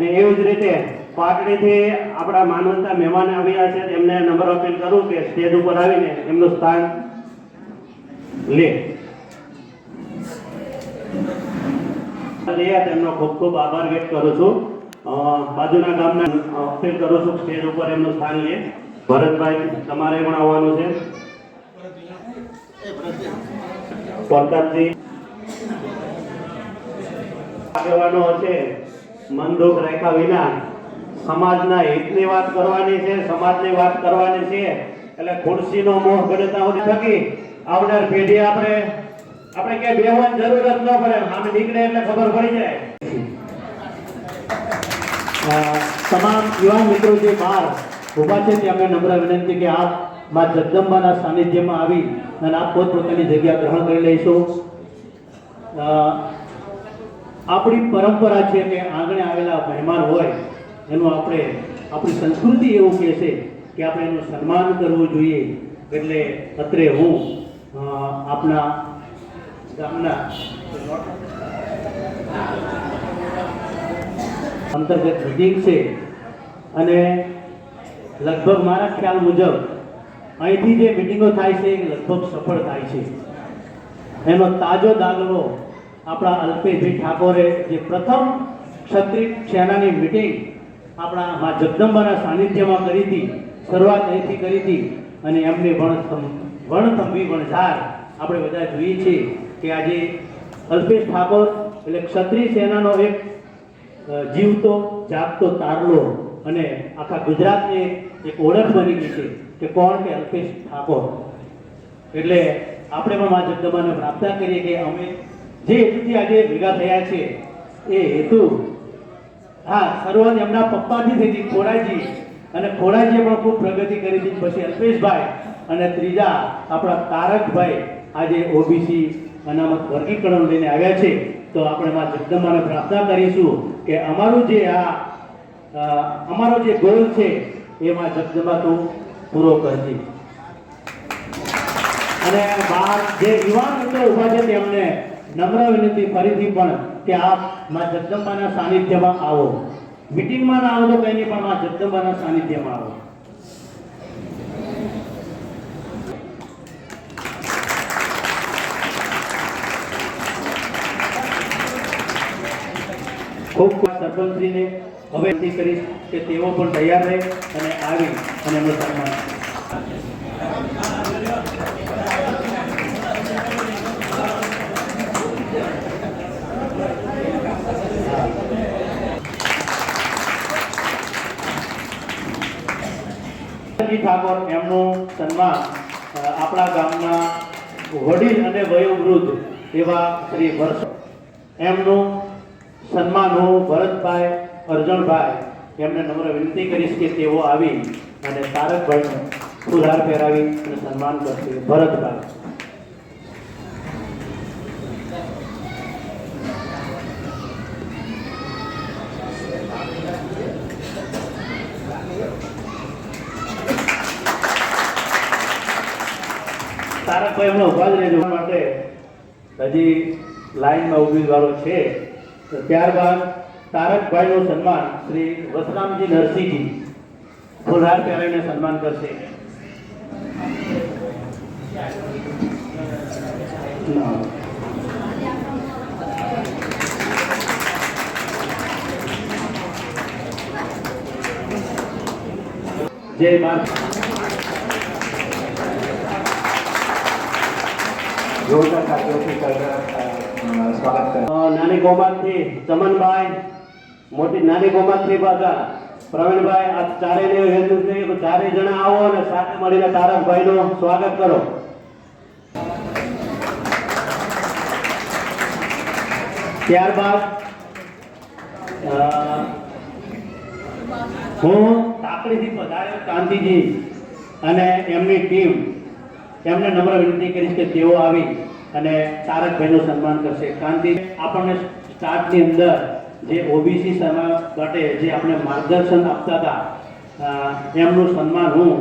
અને એવી જ રીતે પાટડીથી આપણા માનવતા મહેમાન આવ્યા છે એમને નંબર અપીલ કરું કે સ્ટેજ ઉપર આવીને એમનું સ્થાન લે. એમનો ખૂબ ખૂબ આભાર વ્યક્ત કરું છું. બાજુના ગામના અપીલ કરું છું, સ્ટેજ ઉપર એમનું સ્થાન લે. ભરતભાઈ, તમારે પણ આવવાનું છે. પ્રતાપજી. આગેવાનો હશે મન દુઃખ રાખ્યા વિના સમાજના હિતની વાત કરવાની છે, સમાજની વાત કરવાની છે, એટલે ખુરશીનો મોહ ગણતા સુધી થકી આવનાર પેઢી આપણે આપણે ક્યાંય બેહવાની જરૂર ન પડે, આમ નીકળે એટલે ખબર પડી જાય. તમામ યુવાન મિત્રો જે બહાર ઊભા છે તેમને નમ્ર વિનંતી કે આપ મા જગદંબાના સાનિધ્યમાં આવી અને આપ પોતપોતાની જગ્યા ગ્રહણ કરી લઈશું. આપણી પરંપરા છે કે આંગણે આવેલા મહેમાન હોય, એનું આપણે, આપણી સંસ્કૃતિ એવું કહે છે કે આપણે એનું સન્માન કરવું જોઈએ. એટલે અત્રે હું આપના ગામના અંતર્ગત મિટિંગ છે અને લગભગ મારા ખ્યાલ મુજબ અહીંથી જે મિટિંગો થાય છે એ લગભગ સફળ થાય છે. એનો તાજો દાખલો આપણા અલ્પેશભાઈ ઠાકોરે જે પ્રથમ ક્ષત્રિય સેનાની મિટિંગ આપણા મા જગદંબાના સાનિધ્યમાં કરી હતી, શરૂઆત અહીંથી કરી હતી અને એમને વણથમ વણથંભી વણઝાર આપણે બધા જોઈએ છીએ કે આજે અલ્પેશ ઠાકોર એટલે ક્ષત્રિય સેનાનો એક જીવતો, જાગતો તારલો અને આખા ગુજરાતની એક ઓળખ બની ગઈ છે કે કોણ કે અલ્પેશ ઠાકોર. એટલે આપણે પણ મા જગદંબાને પ્રાર્થના કરીએ કે અમે જે હેતુથી આજે ભેગા થયા છે, એ હેતુ, હા શરૂઆત એમના પપ્પાથી થઈ હતી ખોડાજી અને ખોડાજીએ પણ ખૂબ પ્રગતિ કરી હતી. પછી અલ્પેશભાઈ અને ત્રીજા આપણા તારકભાઈ આજે ઓબીસી અનામત વર્ગીકરણ લઈને આવ્યા છે. તો આપણે માં જગદંબાને પ્રાર્થના કરીશું કે અમારું જે આ અમારો જે ગોલ છે, એમાં જગદંબા તું પૂરો કરજે. અને બહાર જે યુવાન મિત્રો ઊભા છે તેમને નમ્ર વિનંતી ફરીથી પણ કે આપમાં જગદંબાના સાનિધ્યમાં આવો. મિટિંગમાં ના આવો તો કંઈ નહીં, પણ માં જગદંબાના સાનિધ્યમાં આવો. ખૂબ ખૂબ સરપંચશ્રીને હવે કરીશ કે તેઓ પણ તૈયાર રહે અને આવી અને એમનું સન્માન જી ઠાકોર એમનું સન્માન આપણા ગામના વડીલ અને વયોવૃદ્ધ એવા શ્રી વર્ષ એમનું સન્માન હું ભરતભાઈ અર્જણભાઈ એમને નમ્ર વિનંતી કરીશ કે તેઓ આવી અને તારકભાઈનું ફુલહાર પહેરાવી અને સન્માન કરશે. ભરતભાઈ. તારકભાઈ હમણાં ઊભા જ રહેજો માટે. હજી લાઈનમાં વાળો છે. તો ત્યારબાદ તારકભાઈનું સન્માન શ્રી વસરામજી નરસિંહજી. ફુલહાર પહેરાઈને સન્માન કરશે. જય મા જોરદાર તાળીઓથી સ્વાગત નાની ગોમાતથી ચમનભાઈ, મોટી નાની ગોમાતથી પાછા પ્રવીણભાઈ, આ ચારેય હેતુ છે ચારેય જણા આવો અને સાથે મળીને તારકભાઈનું સ્વાગત કરો. ત્યારબાદ હું તાકડીથી પધાર્યો કાંતિજી અને એમની ટીમ એમને નમ્ર વિનંતી કરીશ કે તેઓ આવી અને તારકભાઈનું સન્માન કરશે. ક્રાંતિ આપણને સ્ટાર્ટની અંદર જે ઓબીસી સમાજ માટે જે આપણે માર્ગદર્શન આપતા હતા એમનું સન્માન હું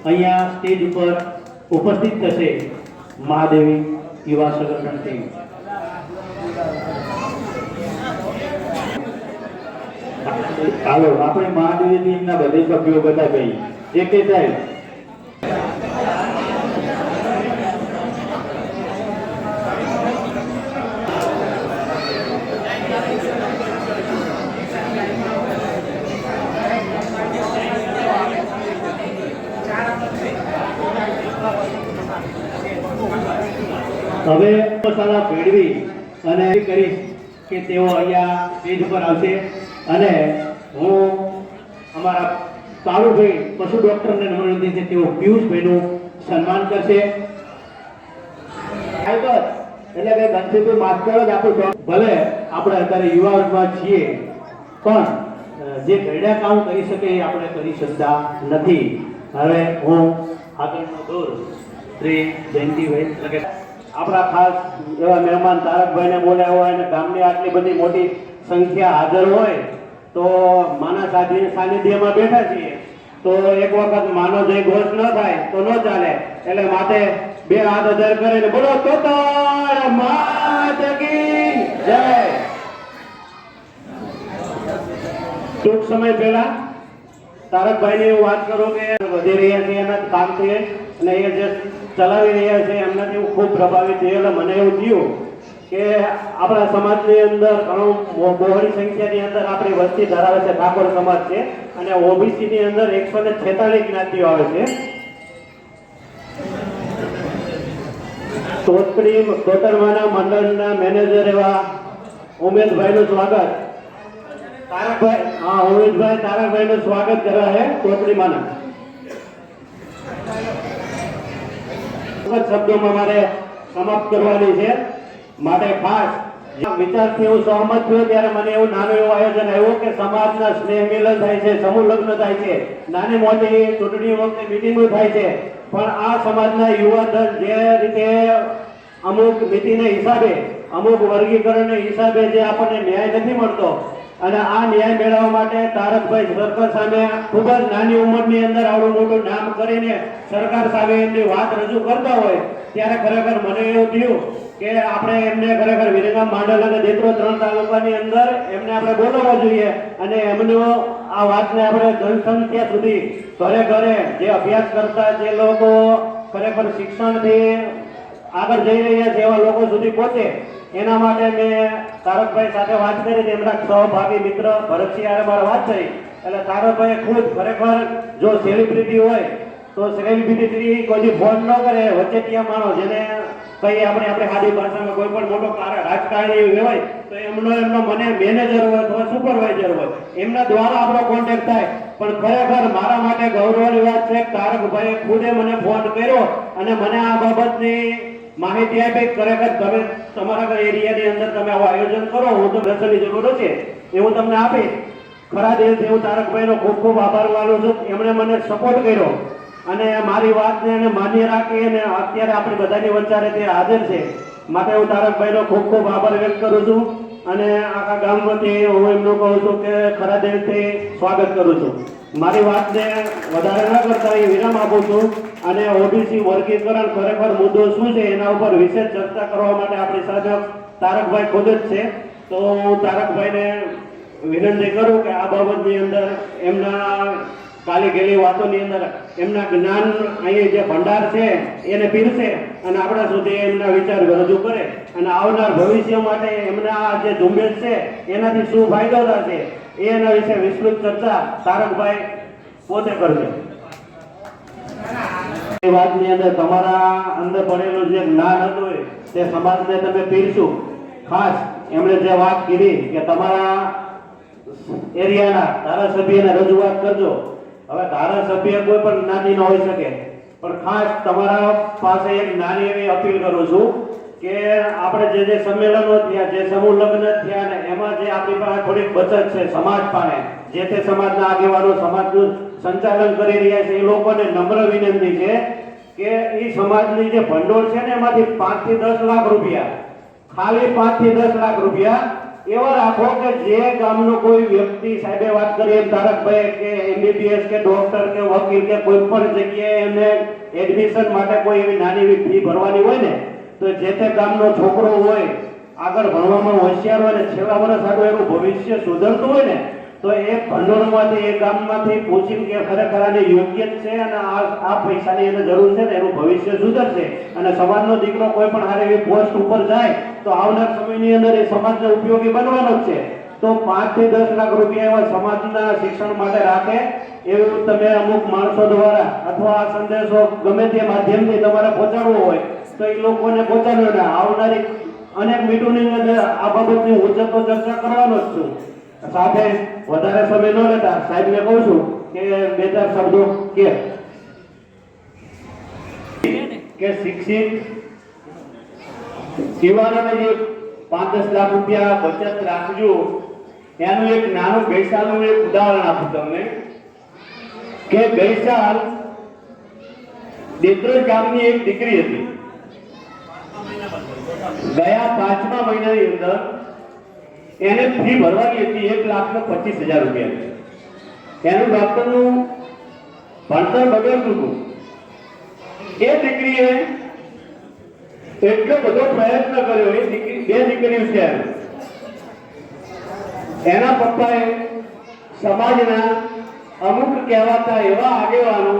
અહીંયા સ્ટેજ ઉપર ઉપસ્થિત થશે મહાદેવી યુવા સંગઠન ટીમ ચાલો આપણે મહાદેવી ટીમના બધે સભ્યો બધા કહીએ એક સાહેબ હવે મસાલા ભેળવી અને એ કરીશ કે તેઓ અહીંયા સ્ટેજ ઉપર આવશે. અને હું અમારા પારુભાઈ પશુ ડોક્ટરને નમ્ર છે તેઓ પિયુષભાઈનું સન્માન કરશે. એટલે કે ધનસુખભાઈ માસ્ટર જ આપણું ભલે આપણે અત્યારે યુવાઓમાં છીએ, પણ જે ઘરડા કામ કરી શકે એ આપણે કરી શકતા નથી. હવે હું આગળનો દોર શ્રી જયંતિભાઈ આપણા ખાસ એવા મહેમાન તારકભાઈને બોલ્યા હોય અને ગામની આટલી બધી મોટી સંખ્યા હાજર હોય, તો માના સાધી સાનિધ્યમાં બેઠા છીએ. તો એક વખત માનો જય ઘોષ ન થાય, તો ન ચાલે. એટલે માટે બે હાથ અધર કરીને બોલો તો જય. ટૂંક સમય પહેલા તારકભાઈ ની વાત કરું કે વધી રહ્યા છે એના છે, અને એ જે ચલાવી રહ્યા છે એમનાથી હું ખૂબ પ્રભાવિત થયેલો મને એવું થયું કે આપણા સમાજની અંદર ઘણું બહુ- બહોળી સંખ્યાની અંદર આપણી વસ્તી ધરાવે છે, ઠાકોર સમાજ છે. અને ઓબીસી ની અંદર એકસો ને છેતાલીસ જ્ઞાતિઓ આવે છે. તોતડી તોતરમાના મંડળના મેનેજર એવા ઉમેશભાઈનું સ્વાગત. તારકભાઈ, હા ઉમેશભાઈ તારકભાઈનું સ્વાગત કરવા છે તોતડીમાના ટૂંક શબ્દોમાં મારે સમાપ્ત કરવાની છે. માટે ખાસ વિચારથી હું સહમત થયો ત્યારે મને એવું નાનું એવું આયોજન આવ્યું કે સમાજના સ્નેહ મિલન થાય છે, સમૂહ લગ્ન થાય છે. નાની મોટી ચૂંટણી વખતે મિટિંગો થાય છે. પણ આ સમાજના યુવાધન જે રીતે અમુક નીતિને હિસાબે, અમુક વર્ગીકરણને હિસાબે જે આપણને ન્યાય નથી મળતો અને આ ન્યાય મેળવવા માટે તારકભાઈ સરપંચ સામે ખૂબ જ નાની ઉંમરની અંદર આવડું મોટું નામ કરીને સરકાર સામે એમની વાત રજૂ કરતા હોય, ત્યારે ખરેખર મને એવું થયું કે આપણે એમને ખરેખર વિરંગામ માંડલ અને દેત્રો ત્રણ તાલુકાની અંદર એમને આપણે બોલાવવા જોઈએ અને એમનો આ વાતને આપણે જનસંખ્યા સુધી ઘરે ઘરે જે અભ્યાસ કરતા જે લોકો ખરેખર શિક્ષણથી આગળ જઈ રહ્યા છે એવા લોકો સુધી પહોંચે. એના માટે મેં તારકભાઈ સાથે વાત કરી હતી એમના સહભાગી મિત્ર ભરતસિંહ આરે મારે વાત કરી. એટલે તારકભાઈ ખુદ ખરેખર જો સેલિબ્રિટી હોય, તો સેલિબ્રિટી કોઈ ફોન ન કરે, વચ્ચે ત્યાં માણો જેને કઈ આપણે આપણે સાદી ભાષામાં કોઈ પણ મોટો કાર- રાજકારણી હોય તો એમનો એમનો મને મેનેજર હોય અથવા સુપરવાઇઝર હોય, એમના દ્વારા આપણો કોન્ટેક્ટ થાય. પણ ખરેખર મારા માટે ગૌરવની વાત છે તારકભાઈ ખુદે મને ફોન કર્યો અને મને આ બાબતની માહિતી આપે ખરેખર તમે તમારા એરિયાની અંદર તમે આવું આયોજન કરો, હું તો દર્શનની જરૂર છે. એ હું તમને આપીશ. ખરા દિલથી હું તારકભાઈનો ખૂબ ખૂબ આભાર માનું છું. એમણે મને સપોર્ટ કર્યો. અને મારી વાતને એને માન્ય રાખી અને અત્યારે આપણી બધાની વચ્ચે તે હાજર છે. માટે હું તારકભાઈનો ખૂબ ખૂબ આભાર વ્યક્ત કરું છું. અને આખા ગામ વતી હું એમનું કહું છું કે ખરા દિલથી સ્વાગત કરું છું. મારી વાતને વધારે ન કરતા એ વિરામ આપું છું અને ઓબીસી વર્ગીકરણ ખરેખર મુદ્દો શું છે એના ઉપર વિશેષ ચર્ચા કરવા માટે આપણી સાથે તારકભાઈ ખુદ જ છે. તો હું તારકભાઈને વિનંતી કરું કે આ બાબતની અંદર એમના કાલી ગયેલી વાતોની અંદર એમના જ્ઞાન અહીંયા જે ભંડાર છે, એને પીરશે અને આપણા સુધી એમના વિચાર રજૂ કરે અને આવનાર ભવિષ્ય માટે એમના જે ઝુંબેશ છે, એનાથી શું ફાયદો થશે, એના વિશે વિસ્તૃત ચર્ચા તારકભાઈ પોતે કરશે એ વાતની અંદર તમારા અંદર પડેલું જે જ્ઞાન હતું તે સમાજને તમે પીરશું ખાસ એમણે જે વાત કીધી કે તમારા એરિયાના ધારાસભ્યને રજૂઆત કરજો. હવે ધારાસભ્ય કોઈ પણ જ્ઞાતિનો હોઈ શકે. પણ ખાસ તમારા પાસે એક નાની એવી અપીલ કરું છું કે આપણે જે જે સંમેલનો થયા, જે સમૂહ લગ્ન થયા ને એમાં જે આપણી પાસે થોડીક બચત છે, સમાજ પાસે, જે તે સમાજના આગેવાનો સમાજનું સંચાલન કરી રહ્યા છે, એ લોકોને નમ્ર વિનંતી છે કે એ સમાજની જે ભંડોળ છે ને એમાંથી પાંચથી દસ લાખ રૂપિયા, ખાલી પાંચથી દસ લાખ રૂપિયા એવા રાખો કે જે ગામનો કોઈ વ્યક્તિ સાહેબે વાત કરી, એમ તારકભાઈ કે એમબીબીએસ કે ડોક્ટર કે વકીલ કે કોઈ પણ જગ્યાએ એમને એડમિશન માટે કોઈ એવી નાની એવી ફી ભરવાની હોય ને, તો જે તે ગામનો છોકરો હોય, આગળ ભણવામાં હોશિયાર હોય ને, છેલ્લા વર્ષ આગળ એનું ભવિષ્ય સુધરતું હોય ને તો એ ભંડોળમાંથી, એ ગામમાંથી પૂછીને કે ખરેખર આને યોગ્ય છે અને આ આ પૈસાની એને જરૂર છે ને એનું ભવિષ્ય સુધરશે. અને સમાજનો દીકરો કોઈ પણ હારે એવી પોસ્ટ ઉપર જાય, તો આવનાર સમયની અંદર એ સમાજને ઉપયોગી બનવાનો જ છે. તો પાંચથી દસ લાખ રૂપિયા એવા સમાજના શિક્ષણ માટે રાખે, એવું તમે અમુક માણસો દ્વારા અથવા આ સંદેશો ગમે તે માધ્યમથી તમારે પહોંચાડવો હોય, તો એ લોકોને પહોંચાડ્યો આવનારી અનેક મીટિંગની અંદર આ બાબતની હું ચર્ચા કરવાનો જ છું. સાથે વધારે સમય ન લેતા સાહેબને કહું છું કે બે ચાર શબ્દો કે. શિક્ષિત યુવાનોને જે પાંચ દસ લાખ રૂપિયા બચત રાખજો એનું એક નાનું ગઈસાલનું એક ઉદાહરણ આપું તમને. કે ગઈસાલ દેત્રોજ ગામની એક દીકરી હતી. ગયા પાંચમા મહિનાની અંદર એને ફી ભરવાની હતી એક લાખ ને પચીસ હજાર રૂપિયા. એનું ડોક્ટરનું ભણતર બગડતું હતું. એ દીકરીએ એટલો બધો પ્રયત્ન કર્યો. એ દીકરી, બે દીકરીઓ છે એના પપ્પાએ સમાજના અમુક કહેવાતા એવા આગેવાનો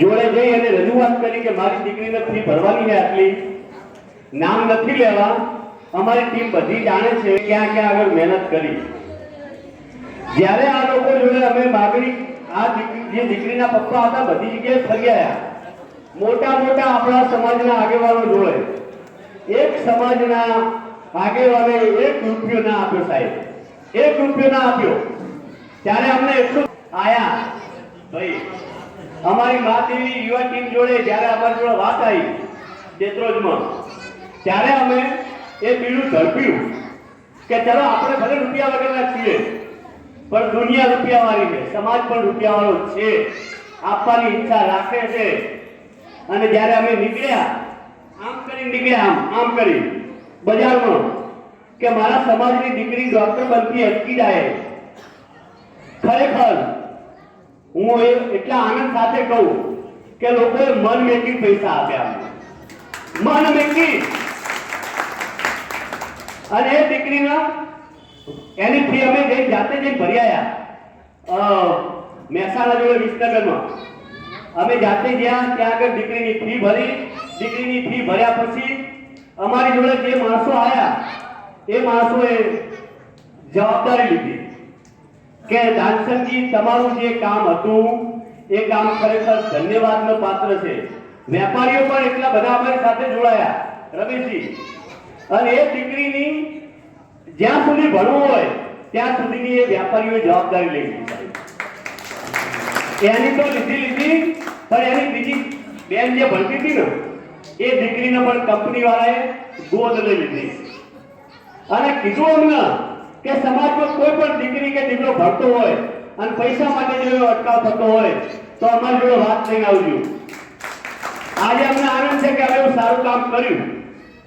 જોડે જઈ અને રજૂઆત કરી કે મારી દીકરીને ફી ભરવાની છે આટલી. નામ નથી લેવા. અમારી ટીમ બધી જાણે છે ક્યાં ક્યાં આગળ મહેનત કરી. જ્યારે આ લોકો જોડે અમે માગણી, આ જે દીકરીના પપ્પા હતા, બધી જગ્યાએ ફરી આવ્યા મોટા મોટા આપણા સમાજના આગેવાનો જોડે. એક સમાજના આગેવાને એક રૂપિયો ના આપ્યો સાહેબ. એક રૂપિયો ના આપ્યો. ત્યારે અમને એટલું આયા, ભાઈ, અમારી મા યુવા ટીમ જોડે જ્યારે અમારી જોડે વાત આવી દેત્રોજમાં ત્યારે અમે એ બીડું ઝડપ્યું કે ચલો આપણે ભલે રૂપિયા વગરના છીએ, પણ દુનિયા રૂપિયા વાળી છે, સમાજ પણ રૂપિયા વાળો છે, આપવાની ઈચ્છા રાખે છે. અને જ્યારે અમે નીકળ્યા, આમ કરી નીકળ્યા આમ આમ કરી, બજારમાં કે મારા સમાજની દીકરી ડોક્ટર બનતી અટકી જાય. ખરેખર, હું એ એટલા આનંદ સાથે કહું કે લોકોએ મન મેકી પૈસા આપ્યા મન મેકી. અને એ દીકરીના એની ફી અમે જઈ જાતે જઈ ભરી આવ્યા મહેસાણા જોડે વિસનગરમાં. અમે જાતે ગયા ત્યાં આગળ દીકરીની ફી ભરી, દીકરીની ફી ભર્યા પછી અમારી જોડે જે માણસો આવ્યા એ માણસોએ જવાબદારી લીધી કે દાનસનજી તમારું જે કામ હતું, એ કામ ખરેખર ધન્યવાદનો પાત્ર છે. વેપારીઓ પણ એટલા બધા અમારી સાથે જોડાયા, રમેશજી. અને એ દીકરીની જ્યાં સુધી ભણવું હોય, ત્યાં સુધીની એ વેપારીઓએ જવાબદારી લઈ લીધી એની તો લીધી લીધી, પણ એની બીજી બેન જે ભણતી હતી ને, એ દીકરીને પણ કંપની વાળાએ ગોદ લઈ લીધી. અને કીધું અમને કે સમાજમાં કોઈ પણ દીકરી કે દીકરો ભણતો હોય અને પૈસા માટે જો અટકાવ થતો હોય, તો અમારી જોડે વાત લઈને આવજો. આજે અમને આનંદ છે કે હવે સારું કામ કર્યું.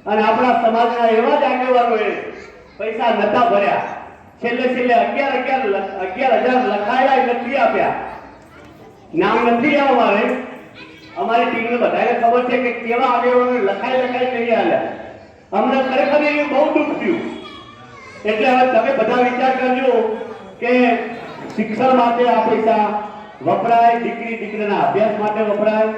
અને આપણા સમાજના એવા જ આગેવાનોએ પૈસા નતા ભર્યા. છેલ્લે છેલ્લે અગિયાર અગિયાર અગિયાર હજાર લખાયેલા એ નથી આપ્યા. નામ નથી અમારે મારે. અમારી ટીમને બધાને ખબર છે કે કેવા આગેવાનો લખાઈ લખાઈ કરી આલ્યા અમને ખરેખર એ બહુ દુઃખ થયું. એટલે હવે તમે બધા વિચાર કરજો કે શિક્ષણ માટે આ પૈસા વપરાય, દીકરી દીકરીના અભ્યાસ માટે વપરાય.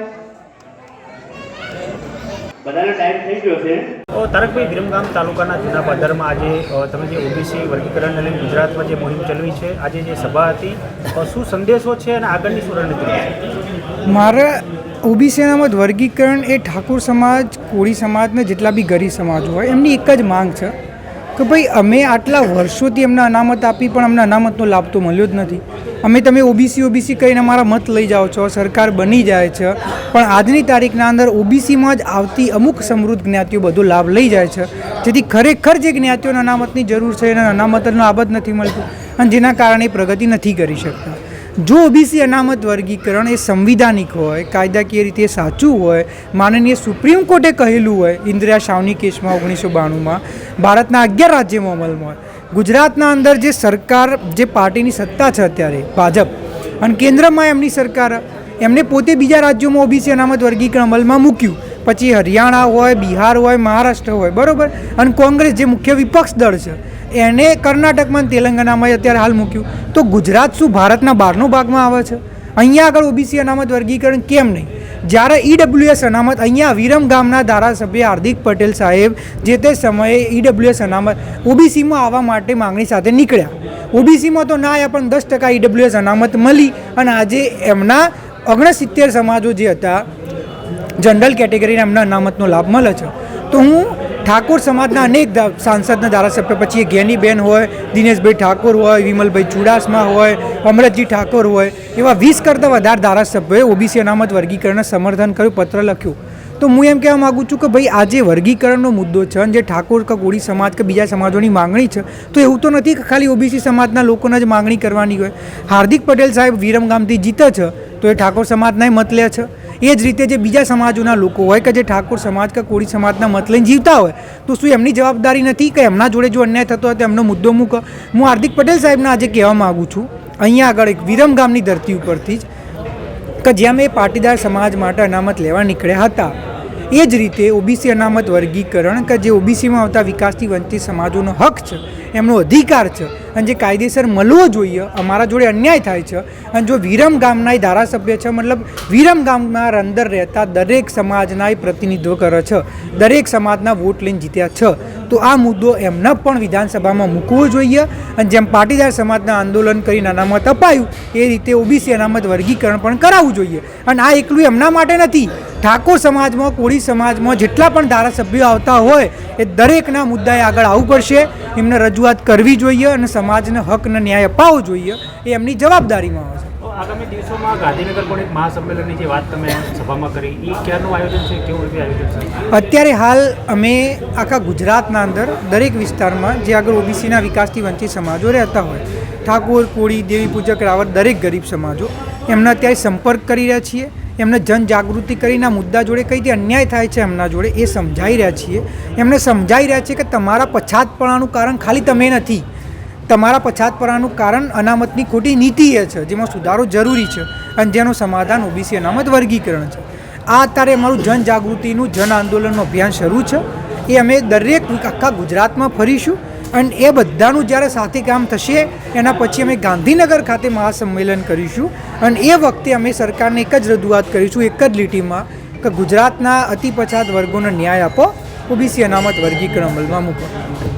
બધાને ટાઈમ થઈ ગયો છે. તો તારકભાઈ વિરમગામ તાલુકાના જૂના પાદરમાં આજે તમે જે ઓબીસી વર્ગીકરણને લઈને ગુજરાતમાં જે મોહિમ ચલાવી છે આજે જે સભા હતી શું સંદેશો છે અને આગળની શું રણનીતિ છે? મારા ઓબીસીનામાં વર્ગીકરણ એ ઠાકોર સમાજ કોળી સમાજને જેટલા બી ગરીબ સમાજ હોય એમની એક જ માંગ છે. કે ભાઈ, અમે આટલા વર્ષોથી એમને અનામત આપી, પણ અમને અનામતનો લાભ તો મળ્યો જ નથી. અમે તમે ઓબીસી ઓબીસી કહીને અમારા મત લઈ જાઓ છો, સરકાર બની જાય છે, પણ આજની તારીખના અંદર ઓબીસીમાં જ આવતી અમુક સમૃદ્ધ જ્ઞાતિઓ બધો લાભ લઈ જાય છે. જેથી ખરેખર જે જ્ઞાતિઓને અનામતની જરૂર છે, એને અનામતનો લાભ નથી મળતું, અને જેના કારણે પ્રગતિ નથી કરી શકતા. જો ઓબીસી અનામત વર્ગીકરણ એ સંવિધાનિક હોય, કાયદાકીય રીતે સાચું હોય, માનનીય સુપ્રીમ કોર્ટે કહેલું હોય, ઇન્દિરા શાવની કેસમાં ઓગણીસો બાણુંમાં, ભારતના અગિયાર રાજ્યમાં અમલમાં હોય. ગુજરાતના અંદર જે સરકાર, જે પાર્ટીની સત્તા છે અત્યારે, ભાજપ, અને કેન્દ્રમાં એમની સરકાર, એમને પોતે બીજા રાજ્યોમાં ઓબીસી અનામત વર્ગીકરણ અમલમાં મૂક્યું. પછી હરિયાણા હોય, બિહાર હોય, મહારાષ્ટ્ર હોય, બરોબર? અને કોંગ્રેસ જે મુખ્ય વિપક્ષ દળ છે એને કર્ણાટકમાં તેલંગાનામાં અત્યારે હાલ મૂક્યું. તો ગુજરાત શું ભારતના બહારનો ભાગમાં આવે છે? અહીંયા આગળ ઓબીસી અનામત વર્ગીકરણ કેમ નહીં? જ્યારે ઈડબ્લ્યુએસ અનામત, અહીંયા વિરમ ગામના ધારાસભ્ય હાર્દિક પટેલ સાહેબ જે તે સમયે ઈડબ્લ્યુએસ અનામત ઓબીસીમાં આવવા માટે માંગણી સાથે નીકળ્યા. ઓબીસીમાં તો ના આવ્યા, પણ દસ ટકા ઈડબ્લ્યુએસ અનામત મળી અને આજે એમના ઓગણસિત્તેર સમાજો જે હતા, જનરલ કેટેગરીને એમના અનામતનો લાભ મળે છે. તો હું ઠાકોર સમાજના અનેક સાંસદના ધારાસભ્ય પછી એ જ્ઞાનીબેન હોય, દિનેશભાઈ ઠાકોર હોય, વિમલભાઈ ચુડાસમા હોય, અમરતજી ઠાકોર હોય, એવા વીસ કરતાં વધારે ધારાસભ્યોએ ઓબીસી અનામત વર્ગીકરણને સમર્થન કર્યું, પત્ર લખ્યું. તો હું એમ કહેવા માગું છું કે ભાઈ, આ જે વર્ગીકરણનો મુદ્દો છે અને જે ઠાકોર કે કોળી સમાજ કે બીજા સમાજોની માંગણી છે, તો એવું તો નથી કે ખાલી ઓબીસી સમાજના લોકોને જ માંગણી કરવાની હોય. હાર્દિક પટેલ સાહેબ વિરમગામથી જીતે છે, તો એ ઠાકોર સમાજનાય મત લે છે. એ જ રીતે જે બીજા સમાજોના લોકો હોય કે જે ઠાકોર સમાજ કે કોળી સમાજના મત લઈને જીવતા હોય, તો શું એમની જવાબદારી નથી કે એમના જોડે જો અન્યાય થતો હોય તો એમનો મુદ્દો મૂકો? હું હાર્દિક પટેલ સાહેબને આજે કહેવા માગું છું, અહીંયા આગળ એક વિરમ ગામની ધરતી ઉપરથી જ, કે જ્યાં મેં પાટીદાર સમાજ માટે અનામત લેવા નીકળ્યા હતા. એ જ રીતે ઓબીસી અનામત વર્ગીકરણ કે જે ઓબીસીમાં આવતા વિકાસથી વંચિત સમાજોનો હક છે, એમનો અધિકાર છે અને જે કાયદેસર મળવો જોઈએ, અમારા જોડે અન્યાય થાય છે. અને જો વિરમ ગામના ધારાસભ્ય છે, મતલબ વિરમ ગામના અંદર રહેતા દરેક સમાજના પ્રતિનિધિત્વ કરે છે. દરેક સમાજના વોટ લઈને જીત્યા છે. તો આ મુદ્દો એમને પણ વિધાનસભામાં મૂકવો જોઈએ અને જેમ પાટીદાર સમાજના આંદોલન કરીને અનામત અપાયું એ રીતે ઓબીસી અનામત વર્ગીકરણ પણ કરાવવું જોઈએ. અને આ એકલું એમના માટે નથી. ઠાકોર સમાજમાં, કોળી સમાજમાં જેટલા પણ ધારાસભ્યો આવતા હોય, એ દરેકના મુદ્દાએ આગળ આવવું પડશે. એમને રજૂઆત કરવી જોઈએ અને સમાજને હક અને ન્યાય અપાવવો જોઈએ. એ એમની જવાબદારીમાં આવે આગામી દિવસોમાં ગાંધીનગર પણ એક મહાસંમેલનની જે વાત તમે સભામાં કરી એ ક્યારનું આયોજન છે? કેવું રીતે આયોજન છે? અત્યારે હાલ અમે આખા ગુજરાતના અંદર દરેક વિસ્તારમાં જે આગળ ઓબીસીના વિકાસથી વંચિત સમાજો રહેતા હોય, ઠાકોર, કોળી, દેવી પૂજક રાવત દરેક ગરીબ સમાજો, એમના અત્યારે સંપર્ક કરી રહ્યા છીએ. એમને જનજાગૃતિ કરીને મુદ્દા જોડે કઈ રીતે અન્યાય થાય છે એમના જોડે એ સમજાઈ રહ્યા છીએ. એમને સમજાઈ રહ્યા છીએ કે તમારા પછાતપણાનું કારણ ખાલી તમે નથી. તમારા પછાતપણાનું કારણ અનામતની ખોટી નીતિ એ છે, જેમાં સુધારો જરૂરી છે અને જેનું સમાધાન ઓબીસી અનામત વર્ગીકરણ છે. આ અત્યારે અમારું જનજાગૃતિનું જન આંદોલનનું અભિયાન શરૂ છે. એ અમે દરેક આખા ગુજરાતમાં ફરીશું અને એ બધાનું જ્યારે સાથે કામ થશે, એના પછી અમે ગાંધીનગર ખાતે મહાસંમેલન કરીશું અને એ વખતે અમે સરકારને એક જ રજૂઆત કરીશું, એક જ લીટીમાં કે ગુજરાતના અતિ પછાત વર્ગોને ન્યાય આપો, ઓબીસી અનામત વર્ગીકરણ અમલમાં મૂકો.